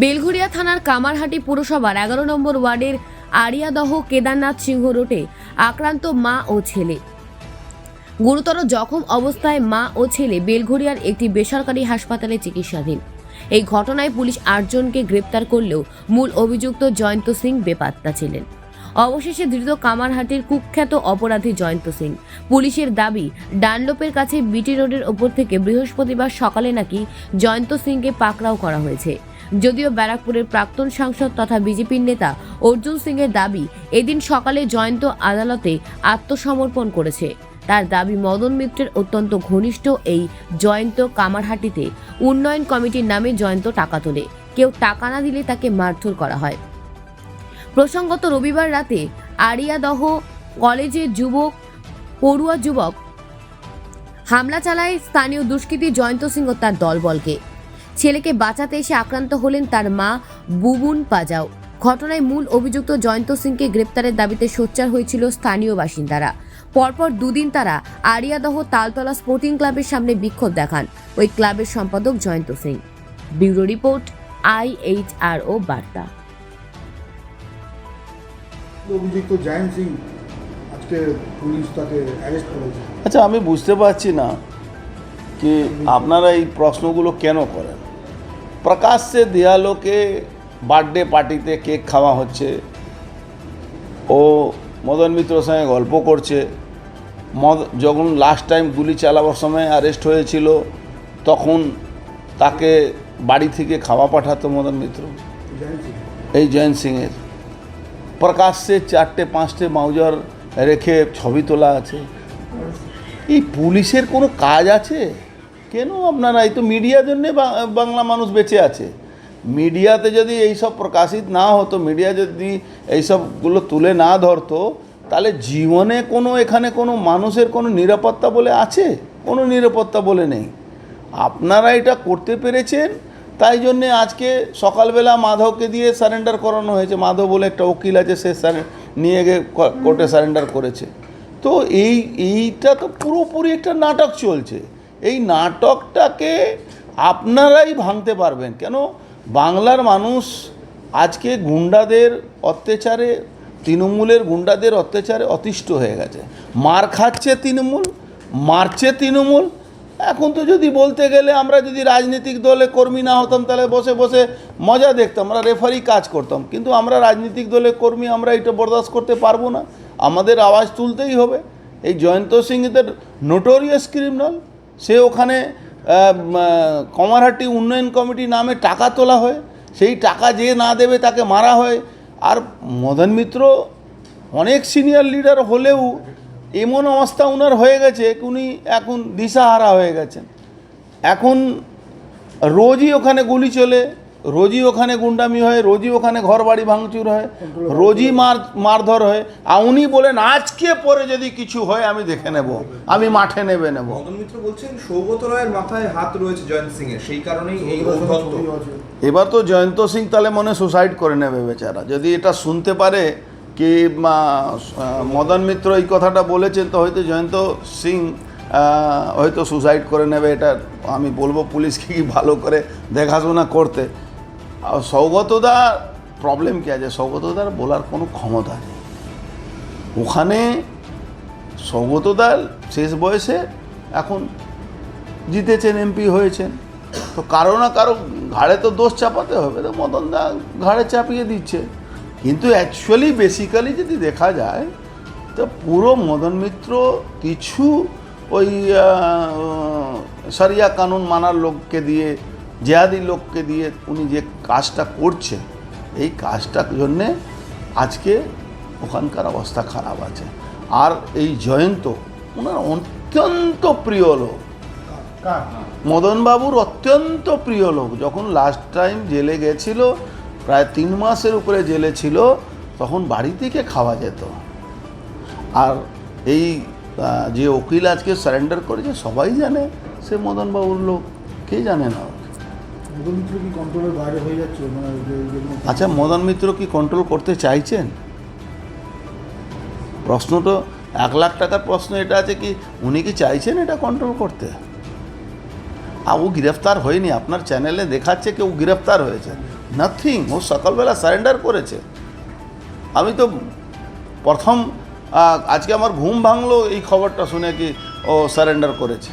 বেলঘরিয়া থানার কামারহাটি পুরসভার এগারো নম্বর ওয়ার্ডের আরিয়াদহ কেদারনাথ সিংহ রোডে আক্রান্ত মা ও ছেলে। গুরুতর জখম অবস্থায় মা ও ছেলে বেলঘরিয়ার একটি বেসরকারি হাসপাতালে চিকিৎসাধীন। এই ঘটনায় পুলিশ আটজনকে গ্রেপ্তার করলেও মূল অভিযুক্ত জয়ন্ত সিং বেপাত্তা ছিলেন। অবশেষে ধৃত কামারহাটির কুখ্যাত অপরাধী জয়ন্ত সিং পুলিশের দাবি, ডানলোপের কাছে বিটি রোডের ওপর থেকে বৃহস্পতিবার সকালে নাকি জয়ন্ত সিংকে পাকড়াও করা হয়েছে। যদিও ব্যারাকপুরের প্রাক্তন সাংসদ তথা বিজেপির নেতা অর্জুন সিংয়ের দাবি, এদিন সকালে জয়ন্ত আদালতে আত্মসমর্পণ করেছে। তার দাবি, মদন মিত্রের অত্যন্ত ঘনিষ্ঠ এই জয়ন্ত কামারহাটিতে উন্নয়ন কমিটির নামে জয়ন্ত টাকা তোলে। কেউ টাকা না দিলে তাকে মারধর করা হয়। প্রসঙ্গত, রবিবার রাতে আরিয়াদহ কলেজের যুবক, পড়ুয়া যুবক হামলা চালায় স্থানীয় দুষ্কৃতী জয়ন্ত সিং ও তার দলবলকে। ছেলেকে বাঁচাতে এসে আক্রান্ত হলেন তার মা বুবুন পাজাও। ঘটনায় মূল অভিযুক্ত জয়ন্ত সিংকে গ্রেপ্তারের দাবিতে সোচ্চার হয়েছিল স্থানীয় বাসিন্দারা। পরপর দুদিন তারা আরিয়াদহ তালতলা স্পোর্টিং ক্লাবের সামনে বিক্ষোভ দেখান। ওই ক্লাবের সম্পাদক Jayanta Singh. Bureau report IHRO বার্তা। অভিযুক্ত জয়ন্ত সিং আজকে পুলিশ তাকে অ্যারেস্ট করেছে। আচ্ছা আমি বুঝতে পারছি না যে আপনারা এই প্রশ্নগুলো কেন করেন? প্রকাশ্যে দেয়ালোকে বার্থডে পার্টিতে কেক খাওয়া হচ্ছে। ও মদন মিত্রর সঙ্গে গল্প করছে। মদ যখন লাস্ট টাইম গুলি চালাবার সময় অ্যারেস্ট হয়েছিল, তখন তাকে বাড়ি থেকে খাওয়া পাঠাতো মদন মিত্র। এই জয়ন্ত সিংয়ের প্রকাশ্যে চারটে, পাঁচটে মাউজার রেখে ছবি তোলা আছে। এই পুলিশের কোনো কাজ আছে? কেন আপনারা? এই তো মিডিয়ার জন্যে বাংলা মানুষ বেঁচে আছে। মিডিয়াতে যদি এইসব প্রকাশিত না হতো মিডিয়া যদি এইসবগুলো তুলে না ধরতো, তাহলে জীবনে কোনো, এখানে কোনো মানুষের কোনো নিরাপত্তা বলে আছে? কোনো নিরাপত্তা বলে নেই। আপনারা এটা করতে পেরেছেন, তাই জন্যে আজকে সকালবেলা মাধবকে দিয়ে সারেন্ডার করানো হয়েছে। মাধব বলে একটা উকিল আছে, সে নিয়ে গিয়ে কোর্টে সারেন্ডার করেছে। তো এই, এইটা তো পুরোপুরি একটা নাটক চলছে। এই নাটকটাকে আপনারাই ভাঙতে পারবেন। কেন? বাংলার মানুষ আজকে গুন্ডাদের অত্যাচারে, তৃণমূলের গুন্ডাদের অত্যাচারে অতিষ্ঠ হয়ে গেছে। মার খাচ্ছে তৃণমূল, মারছে তৃণমূল। এখন তো যদি বলতে গেলে আমরা যদি রাজনৈতিক দলে কর্মী না হতাম, তাহলে বসে বসে মজা দেখতাম, আমরা রেফারি কাজ করতাম। কিন্তু আমরা রাজনৈতিক দলে কর্মী, আমরা এটা বরদাস্ত করতে পারব না। আমাদের আওয়াজ তুলতেই হবে। এই জয়ন্ত সিং এদের নোটোরিয়াস ক্রিমিনাল সে ওখানে কমারহাটি উন্নয়ন কমিটি নামে টাকা তোলা হয়। সেই টাকা যে না দেবে তাকে মারা হয়। আর মদন মিত্র অনেক সিনিয়র লিডার হলেও এমন অবস্থা ওনার হয়ে গেছে উনি এখন দিশাহারা হয়ে গেছেন। এখন রোজই ওখানে গুলি চলে। রোজই ওখানে গুন্ডামি হয় রোজই ওখানে ঘর বাড়ি ভাঙচুর হয় রোজই মার মারধর হয় আর উনি বলেন আজকে পরে যদি কিছু হয় আমি দেখে নেব আমি মাঠে নেবে নেব মিত্র বলছেন সৌগত রায়ের মাথায় হাত রয়েছে জয়ন্ত সিং এর সেই কারণেই এই। এবার তো জয়ন্ত সিং তাহলে মনে সুসাইড করে নেবে বেচারা। যদি এটা শুনতে পারে কি মা, মদন মিত্র এই কথাটা বলেছেন তো হয়তো জয়ন্ত সিং হয়তো সুসাইড করে নেবে এটা আমি বলব পুলিশকে কি ভালো করে দেখাশোনা করতে। সৌগতদা প্রবলেম কি আছে? সৌগতদার বলার কোনো ক্ষমতা নেই। ওখানে সৌগতদার শেষ বয়সে এখন জিতেছেন এমপি হয়েছেন। তো কারও না কারও ঘাড়ে তো দোষ চাপাতে হবে। তো মদন দা ঘাড়ে চাপিয়ে দিচ্ছে। কিন্তু অ্যাকচুয়ালি বেসিক্যালি যদি দেখা যায়, তো পুরো মদন মিত্র কিছু ওই সারিয়া কানুন মানার লোককে দিয়ে জেহাদি লোককে দিয়ে উনি যে কাজটা করছে এই কাজটার জন্যে আজকে ওখানকার অবস্থা খারাপ আছে। আর এই জয়ন্ত ওনার অত্যন্ত প্রিয় লোক। মদনবাবুর অত্যন্ত প্রিয় লোক। যখন লাস্ট টাইম জেলে গেছিল প্রায় তিন মাসের উপরে জেলে ছিল তখন বাড়ি থেকে খাওয়া যেত। আর এই যে উকিল আজকে সারেন্ডার করেছে সবাই জানে সে মদনবাবুর লোক। কে জানে না? মদন মিত্র কি কন্ট্রোলের বাইরে হয়ে যাচ্ছে? মানে আচ্ছা মদন মিত্র কি কন্ট্রোল করতে চাইছেন? প্রশ্ন তো, এক লাখ টাকার প্রশ্ন এটা আছে কি, উনি কি চাইছেন এটা কন্ট্রোল করতে? আর ও গ্রেফতার হয়নি, আপনার চ্যানেলে দেখাচ্ছে কেউ গ্রেফতার হয়েছে। নাথিং ও সকালবেলা সারেন্ডার করেছে। আমি তো প্রথম আজকে আমার ঘুম ভাঙলো, এই খবরটা শুনে কি ও সারেন্ডার করেছে।